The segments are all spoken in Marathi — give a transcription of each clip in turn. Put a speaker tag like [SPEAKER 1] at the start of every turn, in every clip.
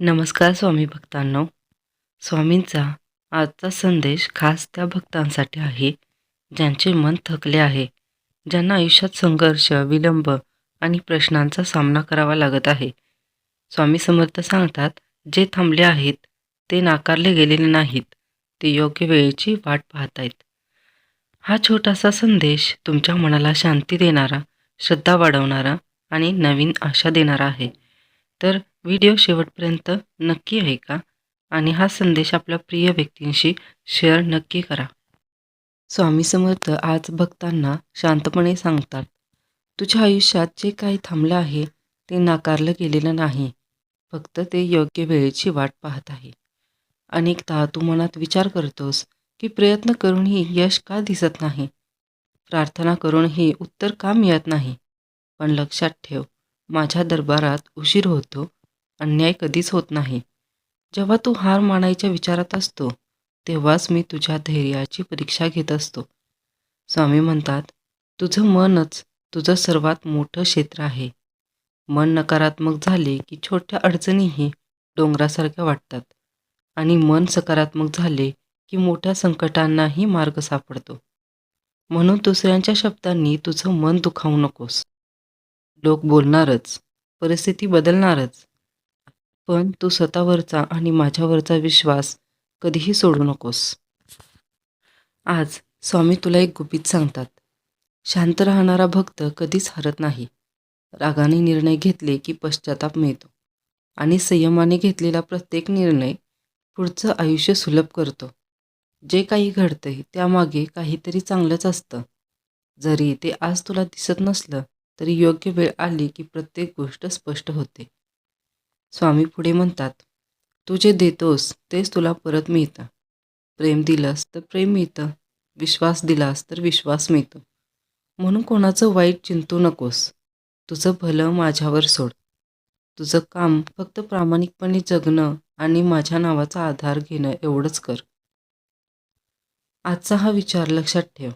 [SPEAKER 1] नमस्कार स्वामी भक्तांनो. स्वामींचा आजचा संदेश खास त्या भक्तांसाठी आहे ज्यांचे मन थकले आहे ज्यांना आयुष्यात संघर्ष विलंब आणि प्रश्नांचा सामना करावा लागत आहे. स्वामी समर्थ सांगतात जे थांबले आहेत ते नाकारले गेलेले नाहीत ते योग्य वेळेची वाट पाहत आहेत हा छोटासा संदेश तुमच्या मनाला शांती देणारा श्रद्धा वाढवणारा आणि नवीन आशा देणारा आहे. तर व्हिडिओ शेवटपर्यंत नक्की ऐका आणि हा संदेश आपल्या प्रिय व्यक्तींशी शेअर नक्की करा. स्वामी समर्थ आज भक्तांना शांतपणे सांगतात तुझ्या आयुष्यात जे काही थांबलं आहे ते नाकारलं गेलेलं नाही. फक्त ते योग्य वेळेची वाट पाहत आहे. अनेकदा तू मनात विचार करतोस की प्रयत्न करूनही यश का दिसत नाही? प्रार्थना करूनही उत्तर का मिळत नाही? पण लक्षात ठेव माझ्या दरबारात उशीर होतो अन्याय कधीच होत नाही. जेव्हा तू हार मानायच्या विचारात असतो तेव्हाच मी तुझ्या धैर्याची परीक्षा घेत असतो. स्वामी म्हणतात तुझं मनच तुझं सर्वात मोठं क्षेत्र आहे. मन नकारात्मक झाले की छोट्या अडचणीही डोंगरासारख्या वाटतात. आणि मन सकारात्मक झाले की मोठ्या संकटांनाही मार्ग सापडतो. म्हणून दुसऱ्यांच्या शब्दांनी तुझं मन दुखावू नकोस. लोक बोलणारच परिस्थिती बदलणारच. पण तू स्वतःवरचा आणि माझ्यावरचा विश्वास कधीही सोडू नकोस. आज स्वामी तुला एक गुपित सांगतात. शांत राहणारा भक्त कधीच हरत नाही. रागाने निर्णय घेतले की पश्चाताप मिळतो. आणि संयमाने घेतलेला प्रत्येक निर्णय पुढचं आयुष्य सुलभ करतो. जे काही घडतंय त्यामागे काहीतरी चांगलंच असतं. जरी ते आज तुला दिसत नसलं तरी योग्य वेळ आली की प्रत्येक गोष्ट स्पष्ट होते. स्वामी पुढे म्हणतात तू जे देतोस तेच तुला परत मिळतं. प्रेम दिलंस तर प्रेम मिळतं. विश्वास दिलास तर विश्वास मिळतो. म्हणून कोणाचं वाईट चिंतू नकोस. तुझं भलं माझ्यावर सोड. तुझं काम फक्त प्रामाणिकपणे जगणं आणि माझ्या नावाचा आधार घेणं एवढंच कर. आजचा हा विचार लक्षात ठेव.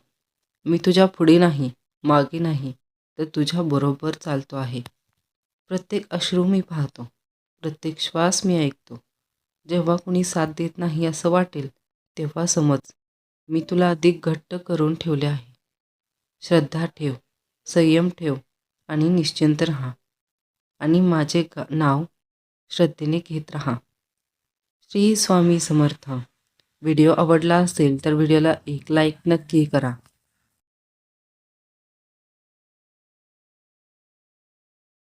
[SPEAKER 1] मी तुझ्या पुढे नाही मागे नाही. तर तुझ्या बरोबर चालतो आहे. प्रत्येक अश्रू मी पाहतो. प्रत्येक श्वास मी ऐकतो. जेव्हा कुणी साथ देत नाही असं वाटेल तेव्हा समज. मी तुला अधिक घट्ट करून ठेवले आहे. श्रद्धा ठेव संयम ठेव आणि निश्चिंत राहा. आणि माझे गा नाव श्रद्धेने घेत राहा. श्री स्वामी समर्थ. व्हिडिओ आवडला असेल तर व्हिडिओला एक लाईक नक्की करा.